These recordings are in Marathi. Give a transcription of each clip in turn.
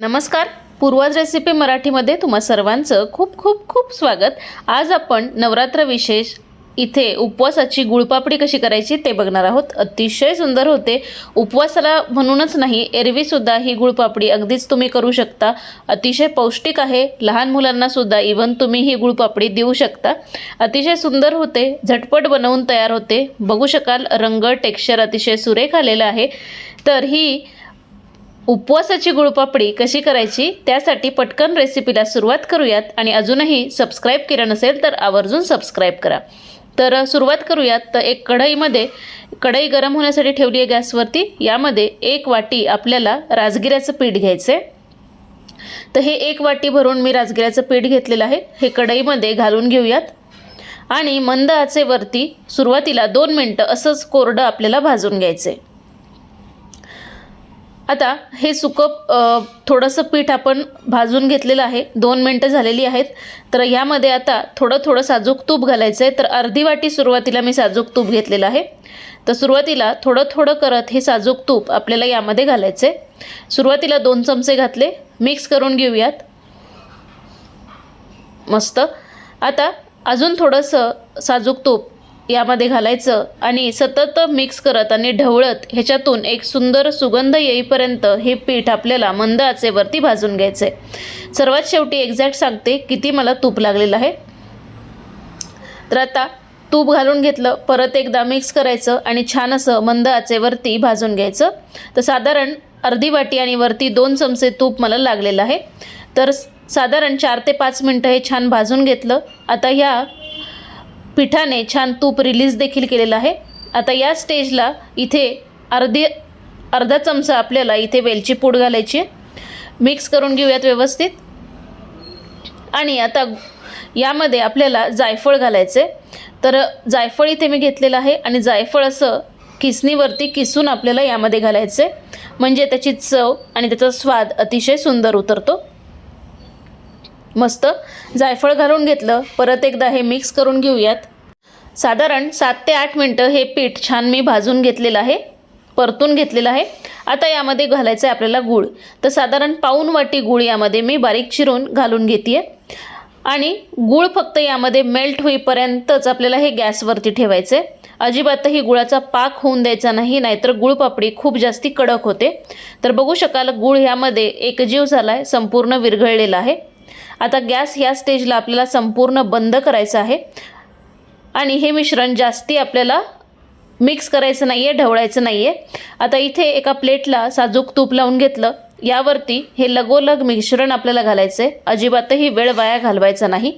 नमस्कार. पूर्वाज रेसिपी मराठीमध्ये तुम्हा सर्वांचं खूप खूप खूप स्वागत. आज आपण नवरात्र विशेष इथे उपवासाची गुळपापडी कशी करायची ते बघणार आहोत. अतिशय सुंदर होते. उपवासाला म्हणूनच नाही एरवीसुद्धा ही गुळपापडी अगदीच तुम्ही करू शकता. अतिशय पौष्टिक आहे. लहान मुलांनासुद्धा इवन तुम्ही ही गुळपापडी देऊ शकता. अतिशय सुंदर होते. झटपट बनवून तयार होते. बघू शकाल रंग टेक्स्चर अतिशय सुरेख आलेलं आहे. तर ही उपवासाची गुळपापडी कशी करायची त्यासाठी पटकन रेसिपीला सुरुवात करूयात आणि अजूनही सबस्क्राईब केलं नसेल तर आवर्जून सबस्क्राईब करा. तर सुरुवात करूयात. तर एक कढईमध्ये कढई गरम होण्यासाठी ठेवली आहे गॅसवरती. यामध्ये एक वाटी आपल्याला राजगिऱ्याचं पीठ घ्यायचं आहे तर हे एक वाटी भरून मी राजगिऱ्याचं पीठ घेतलेलं आहे. हे कढईमध्ये घालून घेऊयात. आणि मंद आचेवरती सुरुवातीला दोन मिनटं असंच कोरडं आपल्याला भाजून घ्यायचं आहे आता हे सुकं थोडंसं पीठ आपण भाजून घेतलेलं आहे. दोन मिनटं झालेली आहेत. तर यामध्ये आता थोडं थोडं साजूक तूप घालायचं आहे तर अर्धी वाटी सुरुवातीला मी साजूक तूप घेतलेलं आहे. तर सुरुवातीला थोडं थोडं करत हे साजूक तूप आपल्याला यामध्ये घालायचं आहे सुरुवातीला दोन चमचे घातले. मिक्स करून घेऊयात. मस्त. आता अजून थोडंसं साजूक तूप यामध्ये घालायचं आणि सतत मिक्स करत आणि ढवळत ह्याच्यातून एक सुंदर सुगंध येईपर्यंत हे पीठ आपल्याला मंद आचेवरती भाजून घ्यायचं. आहे सर्वात शेवटी एक्झॅक्ट सांगते किती मला तूप लागलेलं आहे. तर आता तूप घालून घेतलं परत एकदा मिक्स करायचं आणि छान असं मंद आचेवरती भाजून घ्यायचं. तर साधारण अर्धी वाटी आणि वरती दोन चमचे तूप मला लागलेलं आहे. तर साधारण चार ते पाच मिनटं हे छान भाजून घेतलं. आता ह्या पिठाने छान तूप रिलीज देखील केलेलं आहे. आता या स्टेजला इथे अर्धी अर्धा चमचा आपल्याला इथे वेलची पूड घालायची मिक्स करून घेऊयात व्यवस्थित. आणि आता यामध्ये आपल्याला जायफळ घालायचं तर जायफळ इथे मी घेतलेलं आहे आणि जायफळ असं किसणीवरती किसून आपल्याला यामध्ये घालायचं म्हणजे त्याची चव आणि त्याचा स्वाद अतिशय सुंदर उतरतो. मस्त. जायफळ घालून घेतलं. परत एकदा हे मिक्स करून घेऊयात. साधारण सात ते आठ मिनटं हे पीठ छान मी भाजून घेतलेलं आहे. परतून घेतलेलं आहे. आता यामध्ये घालायचं आहे आपल्याला गूळ. तर साधारण पाऊन वाटी गूळ यामध्ये मी बारीक चिरून घालून घेते आहे आणि गूळ फक्त यामध्ये मेल्ट होईपर्यंतच आपल्याला हे गॅसवरती ठेवायचं आहे अजिबातही गुळाचा पाक होऊन द्यायचा नाही नाहीतर गुळपापडी खूप जास्ती कडक होते. तर बघू शकाल गूळ ह्यामध्ये एकजीव झाला आहे संपूर्ण विरघळलेला आहे. आता गॅस ह्या स्टेजला आपल्याला संपूर्ण बंद करायचं आहे. आणि हे मिश्रण जास्ती आपल्याला मिक्स करायचं नाही आहे ढवळायचं नाही आहे आता इथे एका प्लेटला साजूक तूप लावून घेतलं. यावरती हे लगोलग मिश्रण आपल्याला घालायचं आहे अजिबातही वेळ वाया घालवायचा नाही.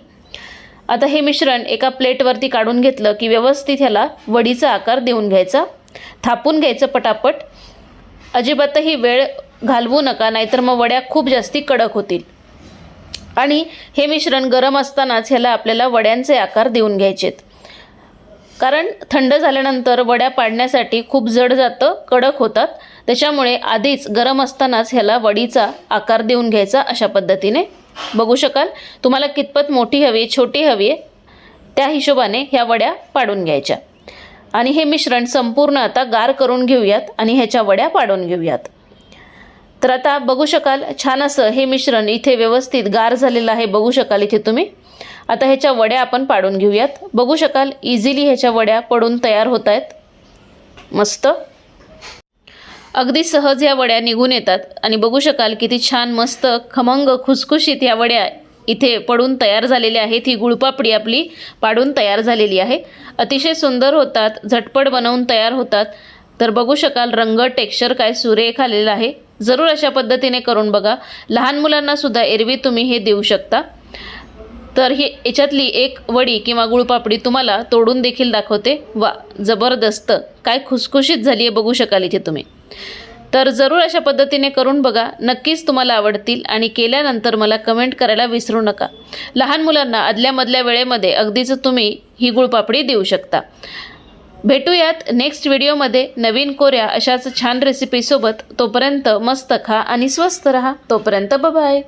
आता हे मिश्रण एका प्लेटवरती काढून घेतलं की व्यवस्थित ह्याला वडीचा आकार देऊन घ्यायचा. थापून घ्यायचं पटापट. अजिबातही वेळ घालवू नका नाहीतर मग वड्या खूप जास्ती कडक होतील. आणि हे मिश्रण गरम असतानाच ह्याला आपल्याला वड्यांचे आकार देऊन घ्यायचेत. कारण थंड झाल्यानंतर वड्या पाडण्यासाठी खूप जड जातं कडक होतात. त्याच्यामुळे आधीच गरम असतानाच ह्याला वडीचा आकार देऊन घ्यायचा अशा पद्धतीने. बघू शकाल तुम्हाला कितपत मोठी हवी आहे छोटी हवी आहे त्या हिशोबाने ह्या वड्या पाडून घ्यायच्या. आणि हे मिश्रण संपूर्ण आता गार करून घेऊयात आणि ह्याच्या वड्या पाडून घेऊयात. तर आता बघू शकाल छान असं हे मिश्रण इथे व्यवस्थित गार झालेलं आहे. बघू शकाल इथे तुम्ही. आता ह्याच्या वड्या आपण पाडून घेऊयात. बघू शकाल इझिली ह्याच्या वड्या पडून तयार होत आहेत. मस्त. अगदी सहज ह्या वड्या निघून येतात. आणि बघू शकाल किती छान मस्त खमंग खुसखुशीत ह्या वड्या इथे पडून तयार झालेल्या आहेत. ही गुळपापडी आपली पाडून तयार झालेली आहे. अतिशय सुंदर होतात झटपट बनवून तयार होतात. तर बघू शकाल रंग टेक्स्चर काय सुरेख आलेला आहे. जरूर अशा पद्धतीने करून बघा. लहान मुलांना सुद्धा एरवी तुम्ही हे देऊ शकता. तर ही याच्यातली एक वडी किंवा गुळपापडी तुम्हाला तोडून देखील दाखवते. वा जबरदस्त. काय खुसखुशीत झाली आहे बघू शकाल इथे तुम्ही. तर जरूर अशा पद्धतीने करून बघा. नक्कीच तुम्हाला आवडतील आणि केल्यानंतर मला कमेंट करायला विसरू नका. लहान मुलांना आदल्यामधल्या वेळेमध्ये अगदीच तुम्ही ही गुळपापडी देऊ शकता. भेटूयात नेक्स्ट व्हिडिओमध्ये नवीन कोऱ्या अशाच छान रेसिपीसोबत तोपर्यंत मस्त खा आणि स्वस्त रहा. तोपर्यंत बाय